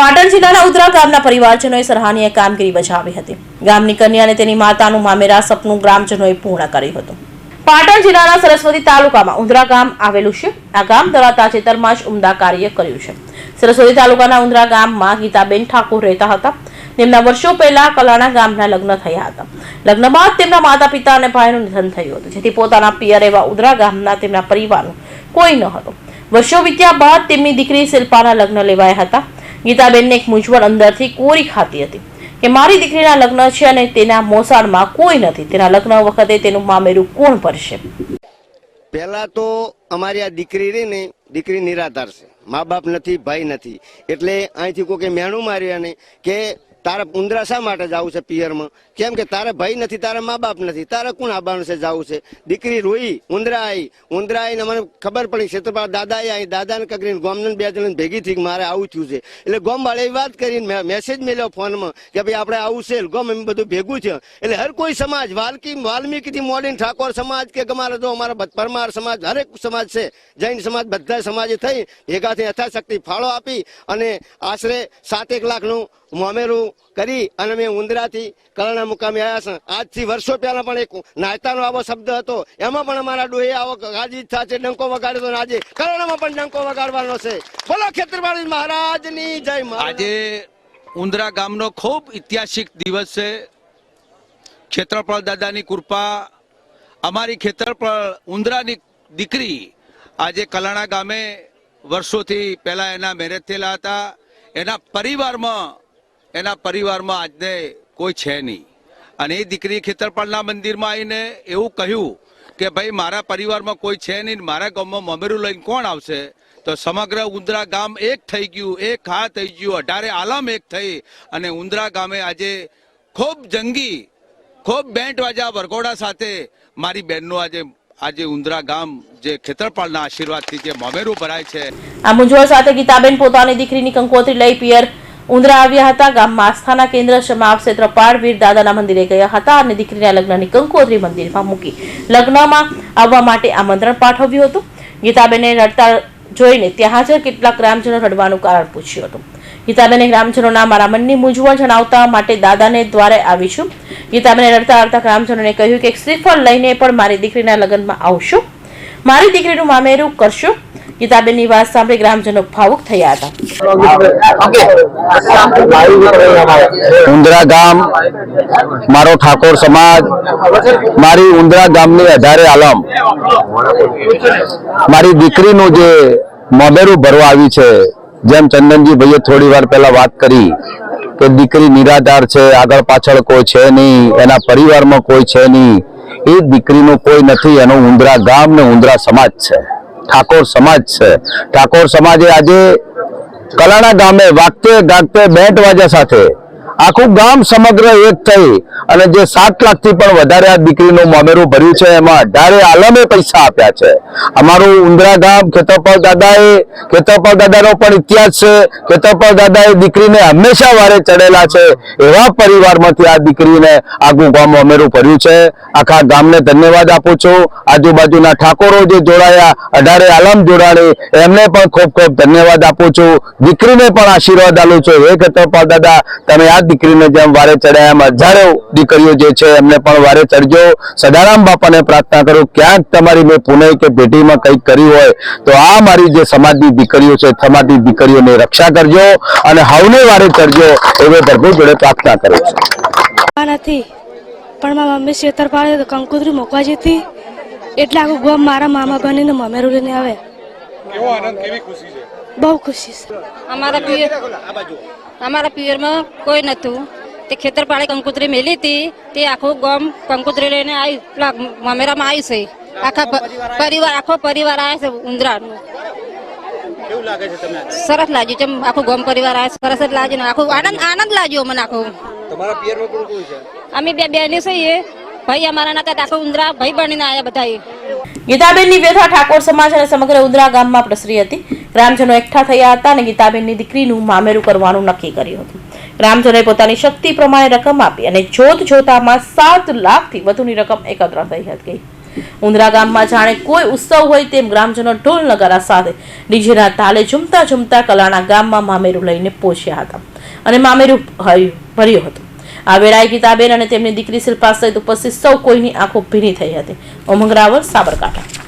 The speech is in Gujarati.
પાટણ જિલ્લાના ઉદરા ગામના પરિવારજનોએ સરાહનીય કામગીરી બજાવી હતી. ગામની કન્યા અને તેની માતાનું મામેરા સપનું ગ્રામજનોએ પૂર્ણ કર્યું હતું. પાટણ જિલ્લાના સરસ્વતી તાલુકામાં ઉંદરા ગામ આવેલું છે. આ ગામ દ્વારા તાજેતરમાં જ ઉમદા કાર્ય કર્યું છે. સરસ્વતી તાલુકાના ઉંદરા ગામમાં ગીતાબેન ઠાકોર રહેતા હતા. તેમના વર્ષો પહેલા કલાણા ગામના લગ્ન થયા હતા. લગ્ન બાદ તેમના માતા પિતા અને ભાઈનું નિધન થયું હતું. જેથી પોતાના પિયર એવા ઉદરા ગામના તેમના પરિવારનું કોઈ ન હતું. વર્ષો વીત્યા બાદ તેમની દીકરી શિલ્પાના લગ્ન લેવાયા હતા. ગીતાબેનને એક મૂંઝવણ અંદરથી કોરી ખાતી હતી કે મારી દીકરીના લગ્ન છે અને તેના મોસાળમાં કોઈ નથી. તેના લગ્ન વખતે તેનું મામેરું કોણ ભરશે? પહેલા તો અમારી આ દીકરી રહી ને, દીકરી નિરાધાર છે. મા બાપ નથી, ભાઈ નથી. એટલે અહીંથી કોઈ મેણું માર્યા ને કે તારે ઉંદરા શા માટે જવું છે પિયરમાં? કેમ કે તારે ભાઈ નથી, તારા મા બાપ નથી. તારે કોણ આબાનું છે જવું છે? દીકરી રોઈ, ઉંદરા આવી ઉંદરા આવીને મને ખબર પડી ક્ષેત્રપાળ દાદા આવી દાદાને કકરીને ગોમને બે જણ ભેગી થઈ મારે આવું થયું છે. એટલે ગોમવાળા એવી વાત કરીને મેં મેસેજ મેલ્યો ફોનમાં કે ભાઈ આપણે આવું છે. ગોમ એમ બધું ભેગું છે. એટલે હર કોઈ સમાજ, વાલ્કી, વાલ્મીકીથી મોડીન ઠાકોર સમાજ કે અમારા તો અમારા પરમાર સમાજ, હરેક સમાજ છે. જૈન સમાજ, બધા સમાજે થઈ ભેગા થઈ યથાશક્તિ ફાળો આપી અને આશરે સાત એક લાખનું મોમેરું કરી અને અમે ઉંદરાથી કલણા મુકામે આવ્યા છે. આજથી વર્ષો પહેલા પણ એક નાયતાનો આવો શબ્દ હતો. એમાં પણ અમારા ડોહે આવો ગાજી છે, ડંકો વગાડ્યો હતો આજે કલણામાં પણ ડંકો વગાડવાનો છે. બોલો ખેતરવાડી મહારાજની જય આજે ઉંદરા ગામનો ખૂબ ઐતિહાસિક દિવસ છે. ક્ષેત્રફળ દાદાની કૃપા, અમારી ક્ષેત્રફળ ઉંદરાની દીકરી આજે કલાણા ગામે વર્ષોથી પહેલા એના મેરેજ થયેલા હતા. એના પરિવારમાં એના પરિવારમાં આજને કોઈ છે નહીં. અને એ દીકરી ખેતરપાળના મંદિરમાં આવીને એવું કહ્યું કે ભાઈ, મારા પરિવારમાં કોઈ છે નહીં મારા ગામમાં મમેરું લઈને કોણ આવશે? તો સમગ્ર ઉંદરા ગામ એક થઈ ગયું, એક હા થઈ ગયું, અઢારે આલમ એક થઈ અને ઉંદરા ગામે આજે ખૂબ જંગી, ખૂબ બેન્ટ વાજા વરઘોડા સાથે મારી બહેનનું આજે આજે ઉંદરા ગામ જે ખેતરપાળના આશીર્વાદથી જે મમેરું ભરાય છે. આ મૂંઝવણ સાથે ગીતાબેન પોતાની દીકરીની કંકોત્રી લઈ પિયર ઉંદરા આવ્યા હતા. ગામમાં આસ્થાના કેન્દ્ર સમાપ ક્ષેત્રપાળ વીર દાદાના મંદિરે ગયા હતા અને દીકરીના લગ્નની કંકોત્રી મંદિરમાં મૂકી લગ્નમાં આવવા માટે આમંત્રણ પાઠવ્યું હતું. ગીતાબેને રડતા જોઈને ત્યાં હાજર કેટલાક ગ્રામજનો રડવાનું કારણ પૂછ્યું હતું. ગીતાબેને ગ્રામજનોના મારા મનની મૂંઝવણ જણાવતા માટે દાદાને દ્વારે આવી છું. ગીતાબેને રડતા રડતા ગ્રામજનોને કહ્યું કે શ્રીફળ લઈને પણ મારી દીકરીના લગ્નમાં આવશો. મારી દીકરીનું મામેરું કરશો. ગીતાબેનની વાત સાંભળી ગ્રામજનો ભાવુક થયા હતા. ઉંદરા ગામ, મારો ઠાકોર સમાજ, મારી ઉંદરા ગામની અઢારે આલમ. મારી દીકરીનું જે મોઢેરું ભરવા આવી છે, જેમ ચંદનજી ભાઈએ થોડી વાર પહેલા વાત કરી કે દીકરી નિરાધાર છે, આગળ પાછળ કોઈ છે નહીં, એના પરિવારમાં કોઈ છે નહીં. એ દીકરીનું કોઈ નથી, એનું ઉંદરા ગામ ને ઉંદરા સમાજ છે. ઠાકોર સમાજ છે. ઠાકોર સમાજે આજે કલાણા ગામે વાગતે ગાગતે બેન્ટ વાજા સાથે આખું ગામ સમગ્ર એક થઈ અને જે સાત લાખથી પણ વધારે આ દીકરીનું મામેરું ભર્યું છે, એમાં અઢારે આલમે પૈસા આપ્યા છે. અમારું ઉંદરા ગામ ખેતરપાલ દાદાએ ખેતરપાલ દાદાનો પણ ઇતિહાસ છે. ખેતરપાલ દાદાએ દીકરીને હંમેશા વારે ચડેલા છે. એવા પરિવારમાંથી આ દીકરીને આગું ગામ મામેરું ભર્યું છે. આખા ગામને ધન્યવાદ આપું છું. આજુબાજુના ઠાકોરો જે જોડાયા, અઢારે આલમ જોડાણી એમને પણ ખૂબ ખૂબ ધન્યવાદ આપું છું. દીકરીને પણ આશીર્વાદ આપું છું. હે ખેતરપાલ દાદા, તમે આ દીકરીને જેમ વારે ચડ્યા એમ હજારો દીકરીઓ જે છે એમને પણ વારે ચડજો સદારામ બાપાને પ્રાર્થના કરું ક્યાંક તમારી મેં પુણે કે ભેટીમાં કંઈક કર્યું હોય તો આ મારી જે સમાજની દીકરીઓ છે સમાજની દીકરીઓને રક્ષા કરજો અને હવને વારે ચડજો એવી પ્રભુ જોડે પ્રાર્થના કરું છું. નથી પણ મારા મમ્મી શેતર પાડે તો કંકુતરી મૂકવા જતી એટલે આખું ગોમ મારા મામા બનીને મમેરું લઈને આવે. બહુ ખુશી છે. અમારા અમારા પિયરમાં કોઈ નતું તે ખેતર પાડે કંકુતરી મેલી હતી. તે આખું ગામ કંકુતરી લઈને આવી પેલા મમેરામાં આવી છે. આખા પરિવાર આખો પરિવાર આવ્યા છે ઉંદરાનું. સરસ લાગ્યું છે. આખું ગામ પરિવાર આવ્યા છે, સરસ જ લાગ્યું આખું આનંદ આનંદ લાગ્યો મને આખું. અમે બે બેની છીએ. ભાઈ અમારા નાતા આખો ઉંદરા ભાઈ બનીને આવ્યા બધા ગીતાબેનની વ્યથા ઠાકોર સમાજ અને સમગ્ર ઉંદરા ગામમાં પ્રસરી હતી. ગ્રામજનો એકઠા થયા હતા અને ગીતાબેનની દીકરીનું મામેરું કરવાનું નક્કી કર્યું હતું. ગ્રામજનોએ પોતાની શક્તિ પ્રમાણે રકમ આપી અને જોત જોતામાં સાત લાખથી વધુની રકમ એકત્ર થઈ હતી. ઉંદરા ગામમાં જાણે કોઈ ઉત્સવ હોય તેમ ગ્રામજનો ઢોલ નગારા સાથે ડીજેના તાલે ઝૂમતા ઝૂમતા કલાણા ગામમાં મામેરું લઈને પહોંચ્યા હતા અને મામેરું ભર્યું હતું. આ વેળાએ ગીતાબેન અને તેમની દીકરી શિલ્પા સહિત ઉપસ્થિત સૌ કોઈની આંખો ભીની થઈ હતી. ઉમંગરાવર સાબરકાંઠા.